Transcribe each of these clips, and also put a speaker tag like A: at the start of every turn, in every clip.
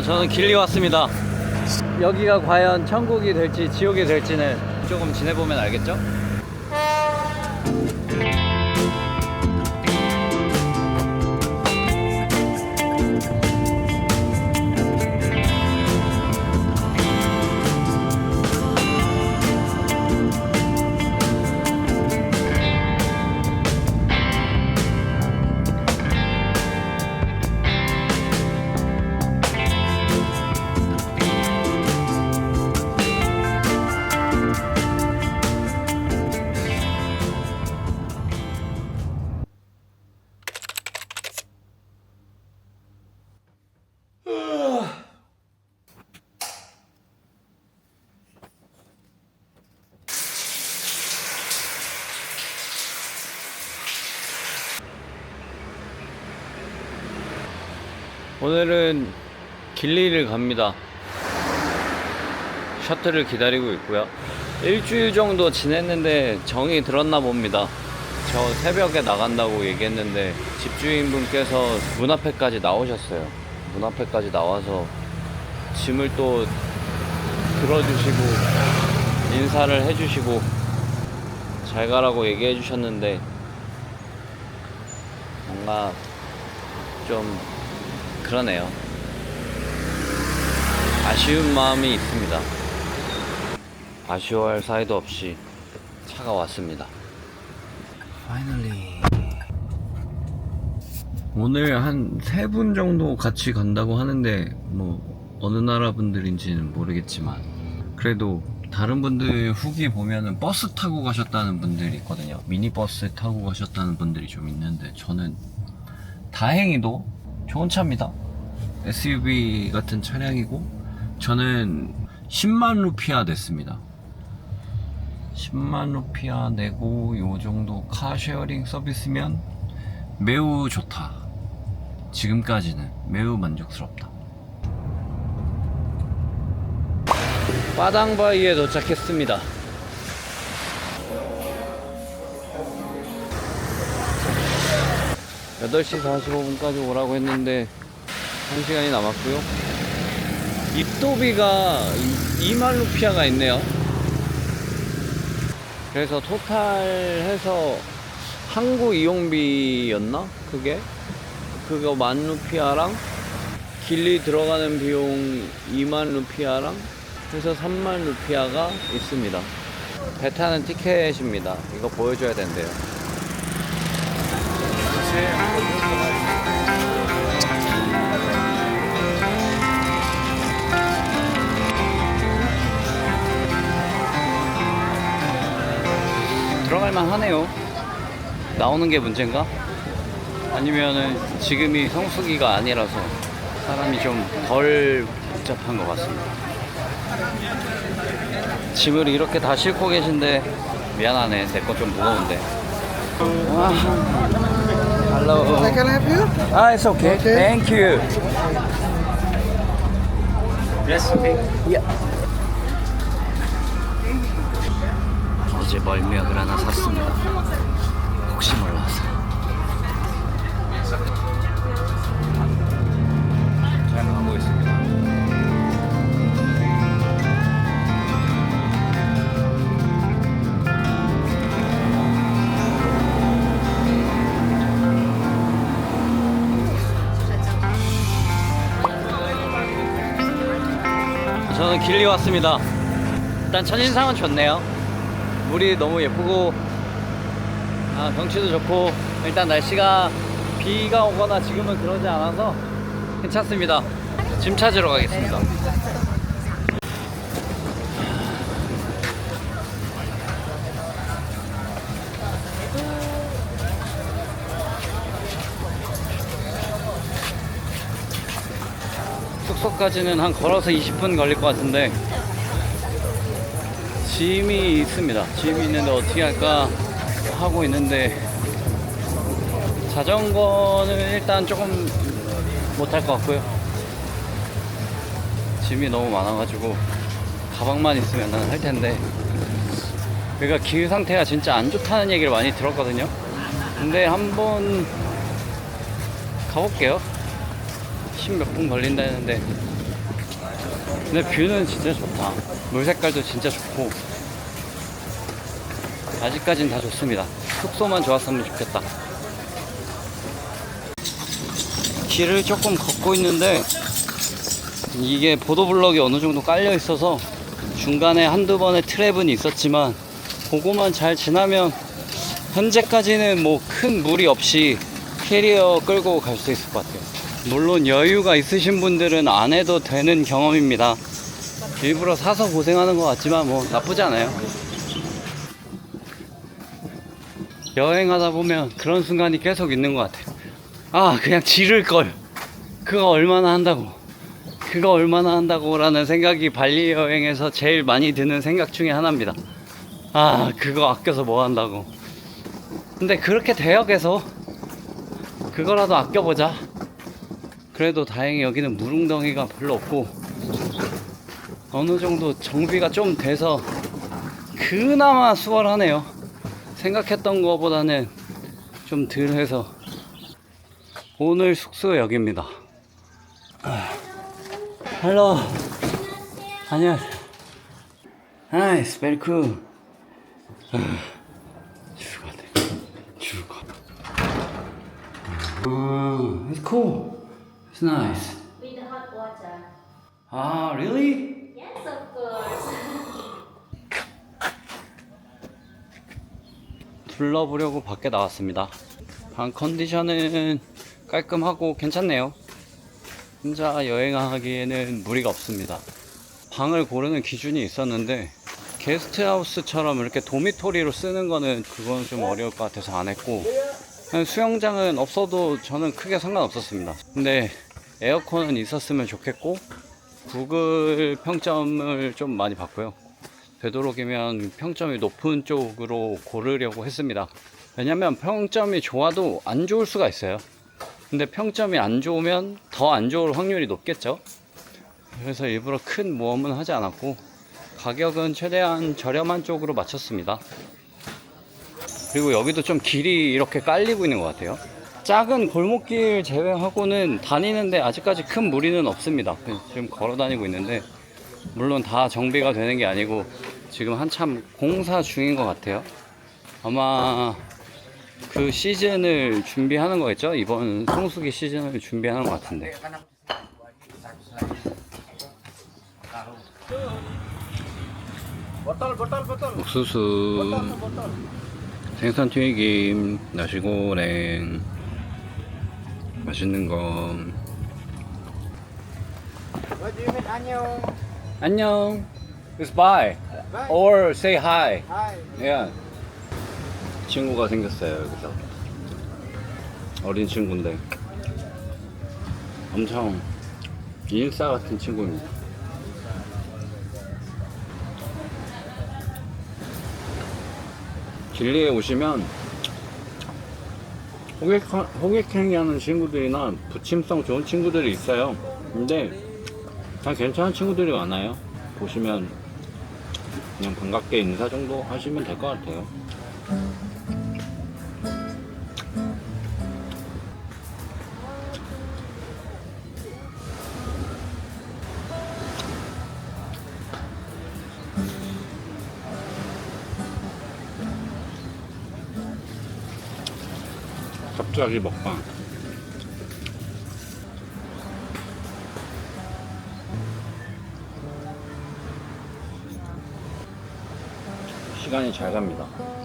A: 어, 저는 길리 왔습니다. 여기가 과연 천국이 될지 지옥이 될지는 조금 지내보면 알겠죠? 오늘은 길리를 갑니다. 셔틀을 기다리고 있고요. 일주일 정도 지냈는데 정이 들었나 봅니다. 저 새벽에 나간다고 얘기했는데 집주인분께서 문 앞에까지 나오셨어요. 문 앞에까지 나와서 짐을 또 들어주시고 인사를 해주시고 잘 가라고 얘기해 주셨는데 뭔가 좀 그러네요. 아쉬운 마음이 있습니다. 아쉬워할 사이도 없이 차가 왔습니다. Finally. 오늘 한 세 분 정도 같이 간다고 하는데 뭐 어느 나라 분들인지는 모르겠지만 그래도 다른 분들 후기 보면은 버스 타고 가셨다는 분들이 있거든요. 미니버스 타고 가셨다는 분들이 좀 있는데 저는 다행히도 좋은 차입니다. SUV 같은 차량이고 저는 10만 루피아 냈습니다. 10만 루피아 내고 요 정도 카쉐어링 서비스면 매우 좋다. 지금까지는 매우 만족스럽다. 빠당바이에 도착했습니다. 여덟 시 45분까지 오라고 했는데 1시간이 남았고요. 입도비가 2만 루피아가 있네요. 그래서 토탈 해서 항구 이용비였나? 그게? 그거 만 루피아랑 길리 들어가는 비용 2만 루피아랑 해서 3만 루피아가 있습니다. 배 타는 티켓입니다. 이거 보여줘야 된대요. 들어갈만 하네요. 나오는 게 문제인가? 아니면은 지금이 성수기가 아니라서 사람이 좀 덜 복잡한 것 같습니다. 짐을 이렇게 다 싣고 계신데 미안하네. 내 거 좀 무거운데. 와. Hello.
B: I can help you?
A: Ah, it's okay.
B: Okay.
A: Thank you. Yes, okay. Yeah. 어제 멀미약을 하나 샀습니다. 혹시 몰라서. 저는 길리 왔습니다. 일단 첫인상은 좋네요. 물이 너무 예쁘고 아, 경치도 좋고 일단 날씨가 비가 오거나 지금은 그러지 않아서 괜찮습니다. 짐 찾으러 가겠습니다. 숙소까지는 한 걸어서 20분 걸릴 것 같은데 짐이 있습니다. 짐이 있는데 어떻게 할까 하고 있는데 자전거는 일단 조금 못할 것 같고요. 짐이 너무 많아가지고 가방만 있으면 할 텐데 그러니까 길 상태가 진짜 안 좋다는 얘기를 많이 들었거든요. 근데 한번 가볼게요. 10몇 분 걸린다 했는데 근데 뷰는 진짜 좋다. 물 색깔도 진짜 좋고. 아직까진 다 좋습니다. 숙소만 좋았으면 좋겠다. 길을 조금 걷고 있는데 이게 보도블럭이 어느 정도 깔려 있어서 중간에 한두 번의 트랩은 있었지만 그거만 잘 지나면 현재까지는 뭐 큰 무리 없이 캐리어 끌고 갈 수 있을 것 같아요. 물론 여유가 있으신 분들은 안 해도 되는 경험입니다. 일부러 사서 고생하는 것 같지만 뭐 나쁘지 않아요. 여행하다 보면 그런 순간이 계속 있는 것 같아요. 아, 그냥 지를 걸. 그거 얼마나 한다고. 그거 얼마나 한다고라는 생각이 발리 여행에서 제일 많이 드는 생각 중에 하나입니다. 아, 그거 아껴서 뭐 한다고. 근데 그렇게 대역에서 그거라도 아껴보자. 그래도 다행히 여기는 무릉덩이가 별로 없고 어느 정도 정비가 좀 돼서 그나마 수월하네요. 생각했던 것보다는 좀 덜 해서 오늘 숙소 여기입니다. 헬로 안녕하세요. 나이스 베리 쿨. 죽었네. 죽어. 아, it's cool. It's nice.
B: with hot water.
A: 아, really?
B: Yes, of course.
A: 둘러보려고 밖에 나왔습니다. 방 컨디션은 깔끔하고 괜찮네요. 혼자 여행하기에는 무리가 없습니다. 방을 고르는 기준이 있었는데 게스트하우스처럼 이렇게 도미토리로 쓰는 거는 그건 좀 어려울 것 같아서 안 했고 수영장은 없어도 저는 크게 상관없었습니다. 근데 에어컨은 있었으면 좋겠고 구글 평점을 좀 많이 봤고요. 되도록이면 평점이 높은 쪽으로 고르려고 했습니다. 왜냐면 평점이 좋아도 안 좋을 수가 있어요. 근데 평점이 안 좋으면 더 안 좋을 확률이 높겠죠. 그래서 일부러 큰 모험은 하지 않았고 가격은 최대한 저렴한 쪽으로 맞췄습니다. 그리고 여기도 좀 길이 이렇게 깔리고 있는 것 같아요. 작은 골목길 제외하고는 다니는데 아직까지 큰 무리는 없습니다. 지금 걸어 다니고 있는데 물론 다 정비가 되는 게 아니고 지금 한참 공사 중인 것 같아요. 아마 그 시즌을 준비하는 거겠죠? 이번 성수기 시즌을 준비하는 것 같은데. 옥수수, 생선 튀김, 나시고랭, 맛있는 거.
C: What do you mean 안녕?
A: 안녕. It's bye. Or say hi.
C: Hi.
A: 예. 친구가 생겼어요 여기서 어린 친구인데 엄청 인싸 같은 친구입니다. 길리에 오시면 호객, 호객행위 하는 친구들이나 부침성 좋은 친구들이 있어요. 근데 다 괜찮은 친구들이 많아요. 보시면 그냥 반갑게 인사 정도 하시면 될 것 같아요. 갑자기 먹방. 시간이 잘 갑니다.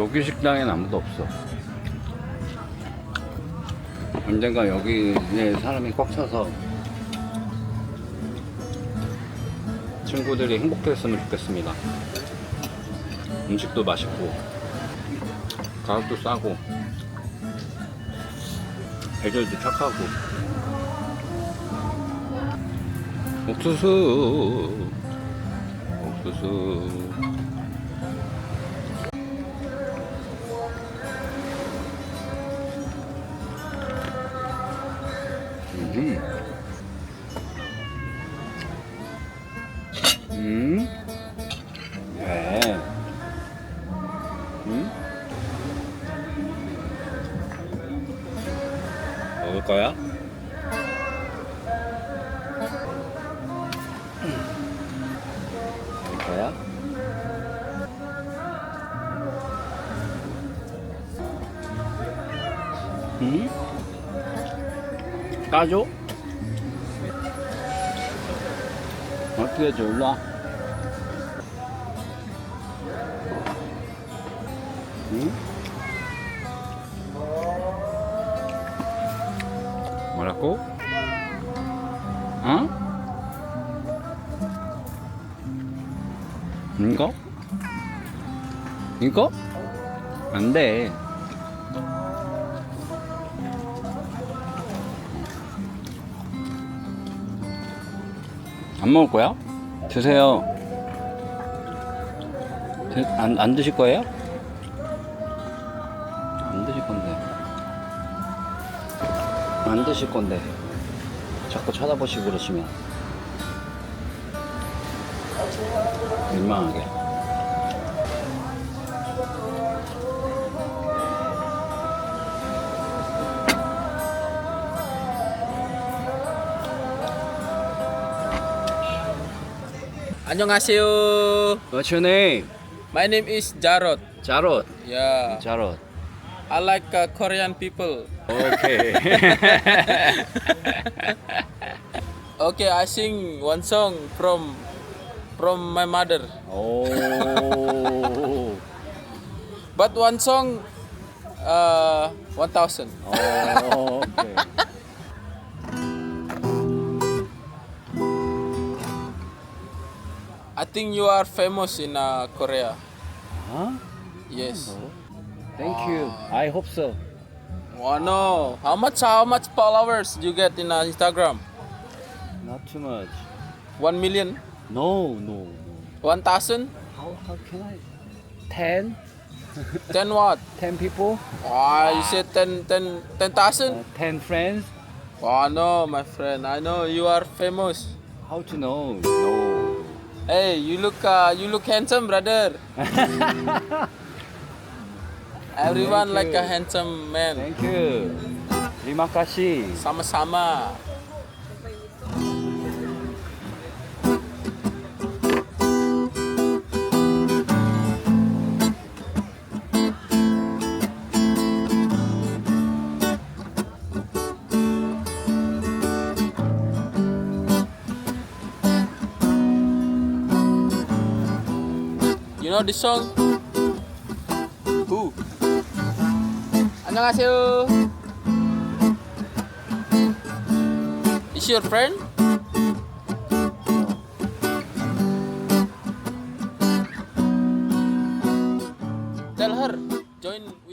A: 여기 식당엔 아무도 없어. 언젠가 여기에 사람이 꽉 차서 친구들이 행복했으면 좋겠습니다. 음식도 맛있고, 가격도 싸고, 애들도 착하고, 옥수수, 옥수수. 음. 왜? 음? 먹을 거야? 먹을 거야? 응? 까줘? 어떻게 해줘? 일로 와. 응? 뭐라고? 어? 이거? 이거? 안 돼. 안 먹을 거야? 드세요. 드, 안, 안 드실 거예요? 안 드실 건데. 안 드실 건데. 자꾸 쳐다보시고 그러시면. 민망하게.
D: 안녕하세요.
A: What's your name?
D: My name is Jarod.
A: 자롯.
D: Yeah,
A: 자롯.
D: I like uh, Korean people.
A: 오케이.
D: Okay, I sing one song from from my mother.
A: 오.
D: But one song uh 1000.
A: 오, 오
D: I think you are famous in uh, Korea.
A: Huh?
D: Yes.
A: Thank you. I hope so.
D: Oh no. How much how much followers do you get in uh, Instagram?
A: Not too much.
D: 1 million?
A: No, no, no.
D: 1000?
A: How, how can I? 10?
D: Then what?
A: 10 people?
D: Ah, you said 10 10 10,000?
A: Uh, 10 friends?
D: Oh no, my friend. I know you are famous.
A: How to know? No.
D: Hey, you look uh, you look handsome, brother. Everyone
A: Thank
D: like a handsome man.
A: Thank you. Terima kasih.
D: Sama-sama. know this song? Who? 안녕하세요. Is your friend?